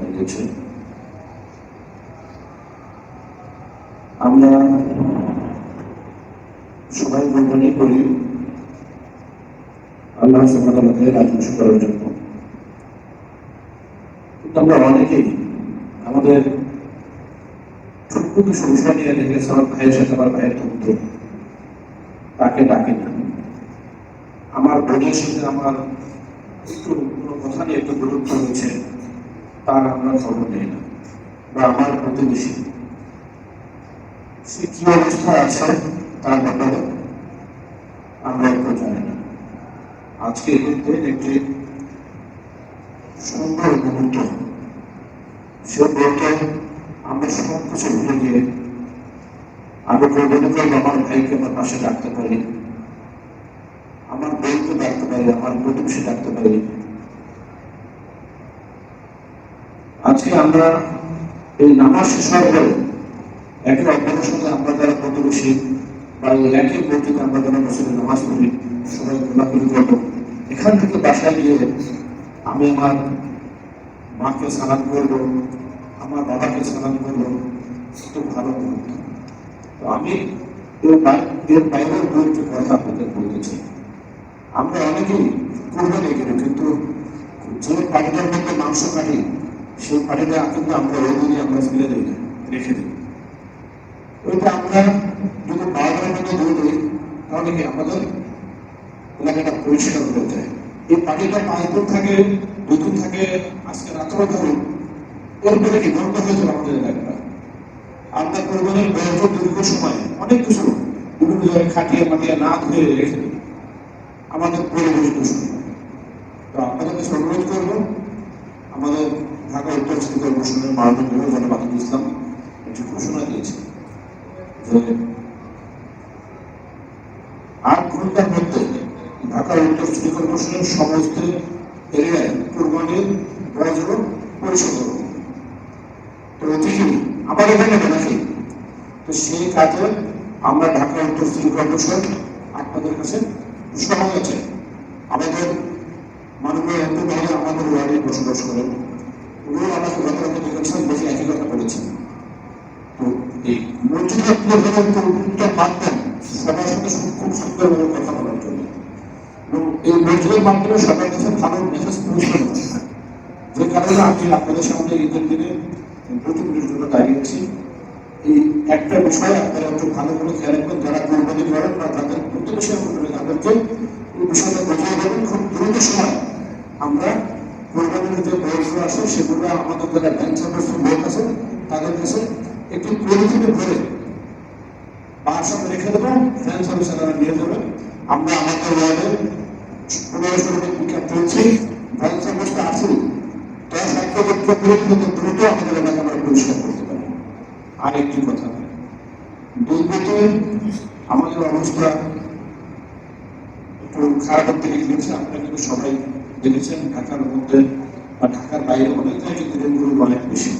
দাঁড়িয়েছে আমরা সবাই কোরবানি করি, আল্লাহ সুবহানাহু রাজস্ব করার জন্য। কিন্তু আমরা অনেকেই আমাদের ছোট্ট বিষয় নিয়ে দেখেছি আমার ভাইয়ের সাথে আমার ভাইয়ের তথ্য তাকে ডাকে না। আমার বোনের সাথে আমার একটু কথা নিয়ে একটু গুরুত্ব হয়েছে তার আমরা খবর নেই না। বা আমার প্রতিবেশী। সে কি অবস্থা আছে, তার ব্যাপারে আমরা একটু জানি না। আজকে এক্ষেত্রে একটি সুন্দর মুহূর্ত। সে বলতে আমরা সব কিছু ভুলে গিয়ে আমি কোরবানি আমার ভাইকে আমার পাশে ডাকতে পারি। আমার বইকে ডাকতে পারি, আমার প্রতিবেশী ডাকতে পারি। আজকে আমরা এই নামাজ শেষ হওয়ার পরে একে অপরের সঙ্গে আমরা যারা প্রতিবেশী বা এই একই মসজিদে আমরা যারা মুসলিম নামাজ পড়ি, সবাই গোলাগুলি করব। এখান থেকে বাসায় গিয়ে আমি আমার মাকে সালাম করব, আমার বাবাকে সালাম করব। একটু ভালো মুহূর্ত তো আমি এর এর বাইরের দুইটি কথা আপনাদের বলতে চাই। আমরা অনেকেই কোরবানি করি কিন্তু যে পাটিটার মধ্যে মাংস কাটি সেই পাটিটা কিন্তু আমরা দিনই আমরা ফেলে দিই না, রেখে দিই। ওইটা আমরা যদি বারোটার মধ্যে ধরে দিই তাহলে কি আমাদের এলাকাটা পরিষ্কার হয়ে যায়? এই পাটিটা পাঁচ দিন থাকে দুই দিন থাকে, আজকে রাত্রে ধরুন, এরপরে কি বন্ধ হয়ে যাবে আমাদের এলাকাটা? আমরা কোরবানির বয়স দীর্ঘ সময় অনেক কিছু বিভিন্ন জায়গায় খাটিয়ে মাটিয়ে না ধুয়ে রেখে দিই। আমাদের পরিবেশ দূষণ। তো আপনাদের কাছে অনুরোধ করব, আমাদের ঢাকা উত্তর সিটি কর্পোরেশনের মাননীয় জনাব আতিক ইসলাম একটি ঘোষণা দিয়েছে যে আট ঘণ্টার মধ্যে ঢাকা উত্তর সিটি কর্পোরেশনের সমস্ত এরিয়ায় কোরবানির বজ্র পরিশোধ তো এটি আমার এখানে নাকি? তো সেই কাজে আমরা ঢাকা উত্তর সিটি কর্পোরেশন আপনাদের কাছে সহায় আছে আমাদের মাননীয় এমপি মহোদয় আমাদের ওয়ার্ডে বসবাস করেন। একই কথা বলেছেন তো এই মসজিদে আপনি সাথে খুব সুন্দরভাবে কথা বলার জন্য এবং এই মসজিদের মাধ্যমে সবার ভালো মেসেজ পৌঁছে যে কারণে আমি আপনাদের সামনে ঈদের দিনে দুটি জন্য দাঁড়িয়েছি এই একটা বিষয় আপনারা একটু ভালো করে খেয়াল রাখবেন যারা কোরবানি করেন বা তাদের প্রতিবেশী বিষয়টা খুব দ্রুত সময়। আমরা কোরবানির যে বয়সগুলো আছে, সেগুলো আমাদের যারা সার্ভিস লোক আছে, তাদের কাছে একটি পরিচিতি ভরে বাসাতে রেখে দেবো ফ্যান সার্ভিস তারা নিয়ে যাবেন আমরা আমাদের ওয়ার্ডে পনেরো ষোলো বিজ্ঞাপ ফ্যান সার্ভিসটা আছে। দশ এক লক্ষ পরিচিত দ্রুত আমাদের আমরা পরিষ্কার করতে পারি। আরেকটি কথা, দুর্গতে আমাদের অবস্থা একটু খারাপের দিকে গিয়েছে আপনারা কিন্তু সবাই দেখেছেন ঢাকার মধ্যে বা ঢাকার বাইরে অনেক জায়গায় দিনগুলো অনেক বেশি।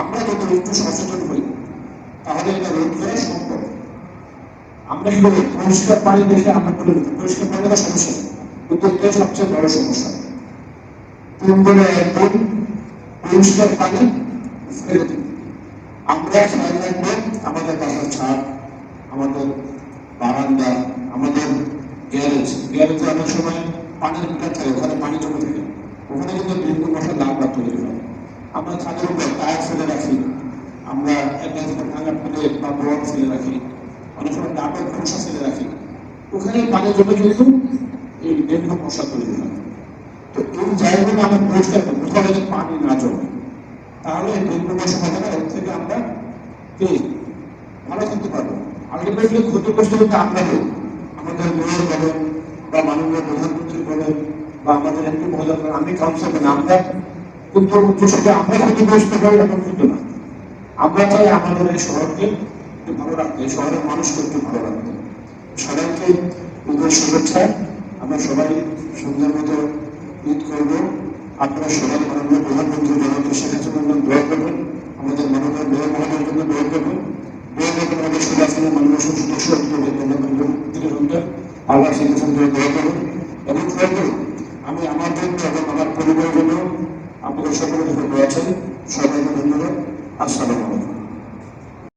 আমরা যদি একটু সচেতন হই, তাহলে এটা রোধ করা সম্ভব আমরা কি বলি পরিষ্কার পানি দেখে আমরা বলে দিই পরিষ্কার পানি দেওয়ার সমস্যা, কিন্তু এটাই সবচেয়ে বড় সমস্যা। তিন বলে একদম পরিষ্কার পানি ফেলে দিই আমরা খেয়াল রাখব আমাদের বাসার ছাদ, আমাদের বারান্দা, আমাদের গ্যারেজ। গ্যারেজে অনেক সময় পানির মিটার থাকে ওখানে পানি জমে থাকে। ওখানে কিন্তু মশার লাভ তৈরি হয়। আমরা ছাদের উপর টায়ার ফেলে রাখি। আমরা একটা ভাঙা ফেলে বা বোয়াল ফেলে রাখি। অনেক সময় ডাবের খোসা ফেলে রাখি। ওখানে পানি জমে কিন্তু এই ডেঙ্গু মশা তৈরি হয়। তো এই জায়গাগুলো আমরা পরিষ্কার করব। কোথাও যাতে পানি না জমে, তাহলে ডেঙ্গু মশা হবে না। এর থেকে আমরা কি? ভালো থাকতে পারব। আলটিমেটলি ক্ষতিগ্রস্ত কিন্তু আমরা আমাদের মেয়র বলেন বা মাননীয় প্রধানমন্ত্রী বলেন বা আমাদের এমপি মহোদয় আমি কাউন্সিল বলেন আমরা কিন্তু উদ্দেশ্যটা আমরা ক্ষতিগ্রস্ত হই এমন কিন্তু না। আমরা চাই আমাদের এই শহরকে একটু ভালো রাখতে শহরের মানুষকে একটু ভালো রাখতে। সবাইকে ঈদের শুভেচ্ছা। আমরা সবাই সুন্দর মতো ঈদ করব। আপনারা সবাই মাননীয় প্রধানমন্ত্রী জনতা শেখ হাসিনার জন্য দোয়া করবেন আমাদের মাননীয় মেয়র মহোদয়ের জন্য দোয়া করবেন মেয়র মহোদয় আমাদের সুদাসনের মাননীয় সদস্য করুন আমি আমার জন্য এবং আমার পরিবারের জন্য আপনাদের সকলের জন্য আছেন সবাইকে ধন্যবাদ। আসসালামু